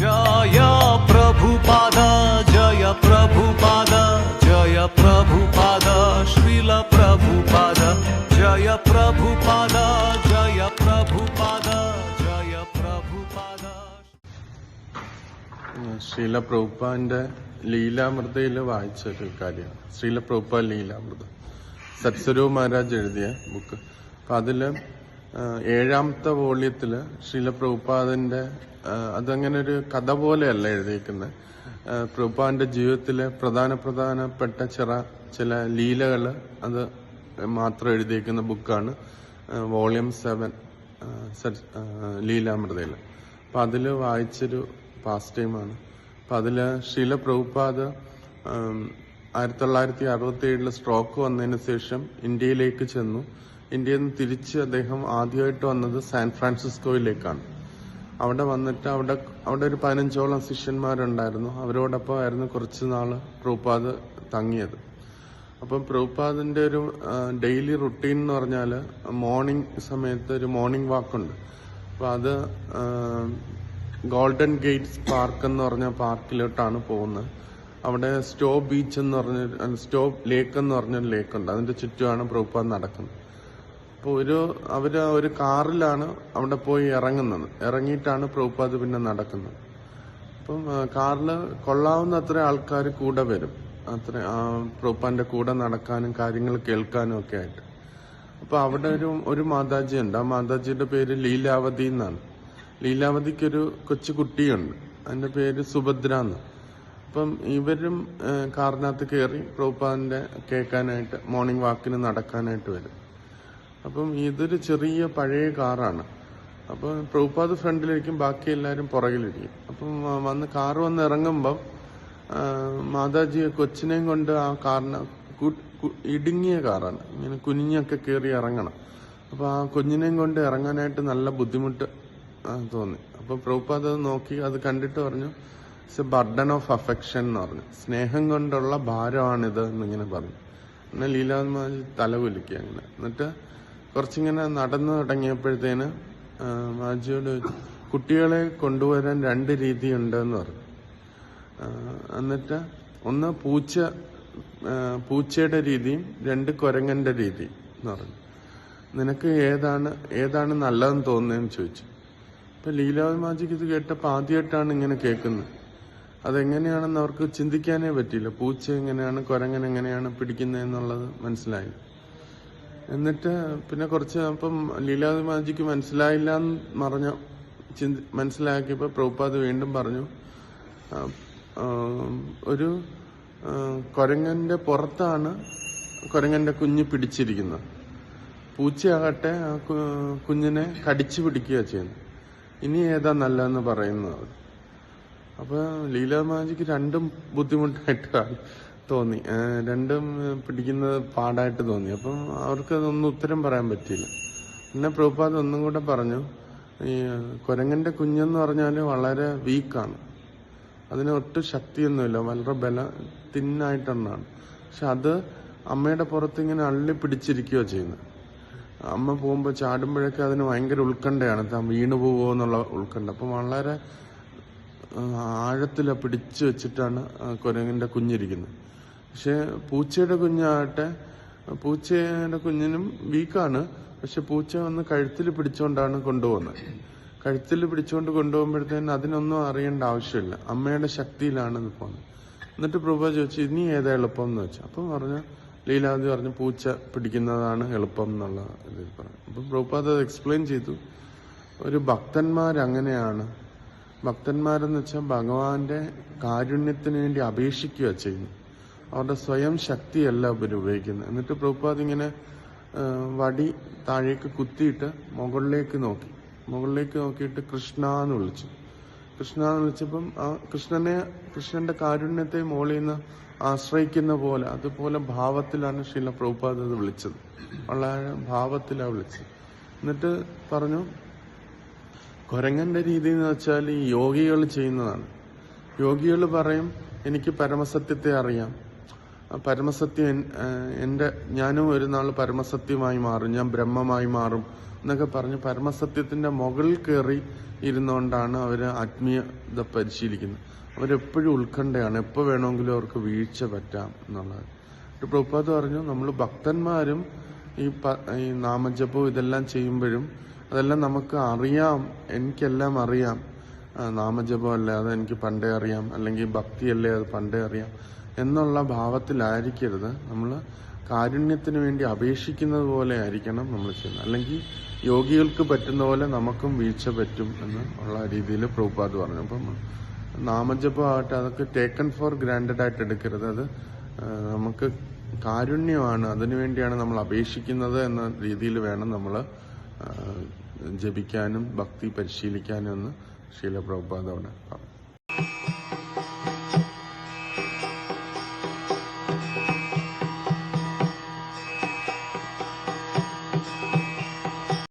ജയ പ്രഭുപാദ ജയ പ്രഭുപാദ ജയ പ്രഭുപാദ ശ്രീല പ്രഭുപാദ ജയ പ്രഭുപാദ ജയ പ്രഭുപാദ ജയ പ്രഭുപാദ ശ്രീല പ്രഭുപാദിന്റെ ലീലാമൃതയിൽ വായിച്ച ഒരു കാര്യമാണ്. ശ്രീല പ്രഭുപാദ് ലീലാമൃത. സത്സ്വരൂപ് മഹാരാജ് എഴുതിയ ബുക്ക് അപ്പം അതിൽ ഏഴാമത്തെ വോള്യത്തിൽ ശ്രീല പ്രഭുപാദന്റെ അതങ്ങനെ ഒരു കഥ പോലെയല്ല എഴുതിയിരിക്കുന്നത് പ്രഭുപാദന്റെ ജീവിതത്തിലെ പ്രധാന പ്രധാനപ്പെട്ട ചില ചില ലീലകൾ അത് മാത്രം എഴുതിയിരിക്കുന്ന ബുക്കാണ് വോളിയം സെവൻ ലീലാമൃതയിൽ അപ്പൊ അതിൽ വായിച്ചൊരു പാസ്റ്റ് ടൈമാണ് അപ്പൊ അതിൽ ശീല പ്രഭുപാദ് ആയിരത്തി തൊള്ളായിരത്തി അറുപത്തി ഏഴിൽ സ്ട്രോക്ക് വന്നതിന് ശേഷം ഇന്ത്യയിലേക്ക് ചെന്നു. ഇന്ത്യയിൽ നിന്ന് തിരിച്ച് അദ്ദേഹം ആദ്യമായിട്ട് വന്നത് സാൻ ഫ്രാൻസിസ്കോയിലേക്കാണ്. അവിടെ വന്നിട്ട് അവിടെ അവിടെ ഒരു പതിനഞ്ചോളം ശിഷ്യന്മാരുണ്ടായിരുന്നു. അവരോടൊപ്പം ആയിരുന്നു കുറച്ച് നാൾ പ്രൂപാദ് തങ്ങിയത്. അപ്പം പ്രഭുപാദിന്റെ ഒരു ഡെയിലി റുട്ടീൻ എന്ന് പറഞ്ഞാൽ മോർണിംഗ് സമയത്ത് ഒരു മോർണിംഗ് വാക്കുണ്ട്. അപ്പൊ അത് ഗോൾഡൻ ഗേറ്റ്സ് പാർക്ക് എന്ന് പറഞ്ഞ പാർക്കിലോട്ടാണ് പോകുന്നത്. അവിടെ സ്റ്റോ ബീച്ച് എന്ന് പറഞ്ഞ സ്റ്റോ ലേക്ക് എന്ന് പറഞ്ഞൊരു ലേക്ക് ഉണ്ട് അതിന്റെ ചുറ്റുമാണ് പ്രൂപാദ് നടക്കുന്നത്. അപ്പോൾ ഒരു അവർ ഒരു കാറിലാണ് അവിടെ പോയി ഇറങ്ങുന്നത്. ഇറങ്ങിയിട്ടാണ് പ്രഭുപാദ് പിന്നെ നടക്കുന്നത്. അപ്പം കാറിൽ കൊള്ളാവുന്ന അത്ര ആൾക്കാർ കൂടെ വരും. അത്ര ആ, പ്രഭുപ്പാന്റെ കൂടെ നടക്കാനും കാര്യങ്ങൾ കേൾക്കാനും ഒക്കെ ആയിട്ട്. അപ്പൊ അവിടെ ഒരു ഒരു മാതാജി ഉണ്ട് ആ മാതാജിയുടെ പേര് ലീലാവതി എന്നാണ്. ലീലാവതിക്കൊരു കൊച്ചു കുട്ടിയുണ്ട്. അതിന്റെ പേര് സുഭദ്ര എന്ന് അപ്പം ഇവരും കാറിനകത്ത് കയറി പ്രഭുപ്പാദിന്റെ കേൾക്കാനായിട്ട് മോർണിംഗ് വാക്കിന് നടക്കാനായിട്ട് വരും. അപ്പം ഇതൊരു ചെറിയ പഴയ കാറാണ്. അപ്പം പ്രഭുപാദ് ഫ്രണ്ടിലിരിക്കും ബാക്കി എല്ലാവരും പുറകിലിരിക്കും. അപ്പം വന്ന് കാർ വന്ന് ഇറങ്ങുമ്പം മാതാജി കൊച്ചിനെയും കൊണ്ട് ആ കാറിന് ഇടുങ്ങിയ കാറാണ്. ഇങ്ങനെ കുനിഞ്ഞൊക്കെ കയറി ഇറങ്ങണം. അപ്പൊ ആ കുഞ്ഞിനെയും കൊണ്ട് ഇറങ്ങാനായിട്ട് നല്ല ബുദ്ധിമുട്ട് തോന്നി. അപ്പൊ പ്രഭുപാദ് അത് നോക്കി അത് കണ്ടിട്ട് പറഞ്ഞു it's a burden of affection എന്ന് പറഞ്ഞു. സ്നേഹം കൊണ്ടുള്ള ഭാരമാണിത് എന്നിങ്ങനെ പറഞ്ഞു. എന്നാൽ ലീലാമാജി തല കുലിക്കുക അങ്ങനെ. എന്നിട്ട് കുറച്ചിങ്ങനെ നടന്നു തുടങ്ങിയപ്പോഴത്തേന് മാജിയോട് കുട്ടികളെ കൊണ്ടുവരാൻ രണ്ട് രീതി ഉണ്ടെന്ന് പറഞ്ഞു എന്നിട്ട് ഒന്ന് പൂച്ച പൂച്ചയുടെ രീതിയും രണ്ട് കുരങ്ങന്റെ രീതിയും എന്ന് പറഞ്ഞു. നിനക്ക് ഏതാണ് ഏതാണ് നല്ലതെന്ന് തോന്നുന്നതെന്ന് ചോദിച്ചു. ഇപ്പൊ ലീലാവതി മാജിക്ക് ഇത് കേട്ടപ്പോൾ ആദ്യമായിട്ടാണ് ഇങ്ങനെ കേൾക്കുന്നത്. അതെങ്ങനെയാണെന്ന് അവർക്ക് ചിന്തിക്കാനേ പറ്റിയില്ല. പൂച്ച എങ്ങനെയാണ് കുരങ്ങൻ എങ്ങനെയാണ് പിടിക്കുന്നതെന്നുള്ളത് മനസ്സിലായി എന്നിട്ട് പിന്നെ കുറച്ച് അപ്പം ലീലാവതി മാജിക്ക് മനസ്സിലായില്ല എന്ന് പറഞ്ഞ ചിന്തി മനസ്സിലാക്കിയപ്പോൾ പ്രഭുപാദ് വീണ്ടും പറഞ്ഞു ഒരു കൊരങ്ങന്റെ പുറത്താണ് കൊരങ്ങന്റെ കുഞ്ഞ് പിടിച്ചിരിക്കുന്നത്. പൂച്ചയാകട്ടെ ആ കുഞ്ഞിനെ കടിച്ചു പിടിക്കുക ചെയ്യുന്നത് ഇനി ഏതാ നല്ലതെന്ന് പറയുന്നത്. അപ്പോൾ അപ്പൊ ലീല മാജിക്ക് രണ്ടും ബുദ്ധിമുട്ടായിട്ട് തോന്നി. രണ്ടും പിടിക്കുന്നത് പാടായിട്ട് തോന്നി. അപ്പം അവർക്ക് അതൊന്നും ഉത്തരം പറയാൻ പറ്റിയില്ല. പിന്നെ പ്രഭുപാദ് ഒന്നും കൂടെ പറഞ്ഞു ഈ കുരങ്ങന്റെ കുഞ്ഞെന്ന് പറഞ്ഞാൽ വളരെ വീക്കാണ്. അതിന് ഒട്ടും ശക്തിയൊന്നുമില്ല. വളരെ ബല തിന്നായിട്ടൊന്നാണ്. പക്ഷെ അത് അമ്മയുടെ പുറത്ത് ഇങ്ങനെ അള്ളി പിടിച്ചിരിക്കുകയോ ചെയ്യുന്നത് അമ്മ പോകുമ്പോൾ ചാടുമ്പോഴൊക്കെ അതിന് ഭയങ്കര ഉത്കണ്ഠയാണ്. താൻ വീണു പോവോ എന്നുള്ള ഉത്കണ്ഠ. അപ്പം വളരെ ആഴത്തിൽ പിടിച്ചു വെച്ചിട്ടാണ് കുരങ്ങിന്റെ കുഞ്ഞിരിക്കുന്നത്. പക്ഷെ പൂച്ചയുടെ കുഞ്ഞാകട്ടെ പൂച്ചയുടെ കുഞ്ഞിനും വീക്കാണ്. പക്ഷെ പൂച്ച വന്ന് കഴുത്തിൽ പിടിച്ചുകൊണ്ടാണ് കൊണ്ടുപോകുന്നത്. കഴുത്തിൽ പിടിച്ചുകൊണ്ട് കൊണ്ടുപോകുമ്പോഴത്തേന് അതിനൊന്നും അറിയേണ്ട ആവശ്യമില്ല. അമ്മയുടെ ശക്തിയിലാണ് ഇത് പോകുന്നത്. എന്നിട്ട് പ്രഭ ചോദിച്ചു ഇനി ഏതാ എളുപ്പം എന്ന് വെച്ചു അപ്പം പറഞ്ഞു ലീലാവതി പറഞ്ഞു പൂച്ച പിടിക്കുന്നതാണ് എളുപ്പം എന്നുള്ള ഇതിൽ പറഞ്ഞു. അപ്പം പ്രഭുപാദ് അത് എക്സ്പ്ലെയിൻ ചെയ്തു. ഒരു ഭക്തന്മാരങ്ങനെയാണ്. ഭക്തന്മാരെന്ന് വെച്ചാൽ ഭഗവാന്റെ കാരുണ്യത്തിന് വേണ്ടി അപേക്ഷിക്കുക ചെയ്യുന്നു അവരുടെ സ്വയം ശക്തിയല്ല ഉപയോഗിക്കുന്നത്. എന്നിട്ട് പ്രഭുപാദ് ഇങ്ങനെ വടി താഴേക്ക് കുത്തിയിട്ട് മുകളിലേക്ക് നോക്കി. മുകളിലേക്ക് നോക്കിയിട്ട് കൃഷ്ണ എന്ന് വിളിച്ചു. കൃഷ്ണ എന്ന് വിളിച്ചപ്പം ആ കൃഷ്ണനെ കൃഷ്ണന്റെ കാരുണ്യത്തെ മോളിൽ നിന്ന് ആശ്രയിക്കുന്ന പോലെ അതുപോലെ ഭാവത്തിലാണ് ശീല പ്രഭുപാദ് അത് വിളിച്ചത്. വളരെ ഭാവത്തിലാണ് വിളിച്ചത്. എന്നിട്ട് പറഞ്ഞു കുരങ്ങന്റെ രീതി എന്ന് വെച്ചാൽ ഈ യോഗികൾ ചെയ്യുന്നതാണ്. യോഗികൾ പറയും എനിക്ക് പരമസത്യത്തെ അറിയാം. പരമസത്യം എന്റെ ഞാനും ഒരു നാൾ പരമസത്യമായി മാറും. ഞാൻ ബ്രഹ്മമായി മാറും എന്നൊക്കെ പറഞ്ഞ് പരമസത്യത്തിന്റെ മുകളിൽ കയറി ഇരുന്നുകൊണ്ടാണ് അവർ ആത്മീയത പരിശീലിക്കുന്നത്. അവരെപ്പോഴും ഉത്കണ്ഠയാണ്. എപ്പോൾ വേണമെങ്കിലും അവർക്ക് വീഴ്ച പറ്റാം എന്നുള്ളത്. പ്രഭുപാദ് പറഞ്ഞു നമ്മൾ ഭക്തന്മാരും ഈ ഈ നാമജപവും ഇതെല്ലാം ചെയ്യുമ്പോഴും അതെല്ലാം നമുക്ക് അറിയാം. എനിക്കെല്ലാം അറിയാം. നാമജപം അല്ലാതെ എനിക്ക് പണ്ടേ അറിയാം. അല്ലെങ്കിൽ ഭക്തിയല്ലേ അത് പണ്ടേ അറിയാം. എന്നുള്ള ഭാവത്തിലായിരിക്കരുത്. നമ്മൾ കാരുണ്യത്തിന് വേണ്ടി അപേക്ഷിക്കുന്നത് പോലെ ആയിരിക്കണം നമ്മൾ ചെയ്യുന്നത്. അല്ലെങ്കിൽ യോഗികൾക്ക് പറ്റുന്ന പോലെ നമുക്കും വീഴ്ച പറ്റും എന്ന് ഉള്ള രീതിയിൽ പ്രഭുപാദ് പറഞ്ഞു. അപ്പം നാമജപമാകട്ടെ അതൊക്കെ ടേക്കൺ ഫോർ ഗ്രാൻഡഡ് ആയിട്ട് എടുക്കരുത്. അത് നമുക്ക് കാരുണ്യമാണ് അതിനുവേണ്ടിയാണ് നമ്മൾ അപേക്ഷിക്കുന്നത് എന്ന രീതിയിൽ വേണം നമ്മൾ ജപിക്കാനും ഭക്തി പരിശീലിക്കാനും എന്ന് ശീല പ്രഭുപാദ് അവിടെ പറഞ്ഞു.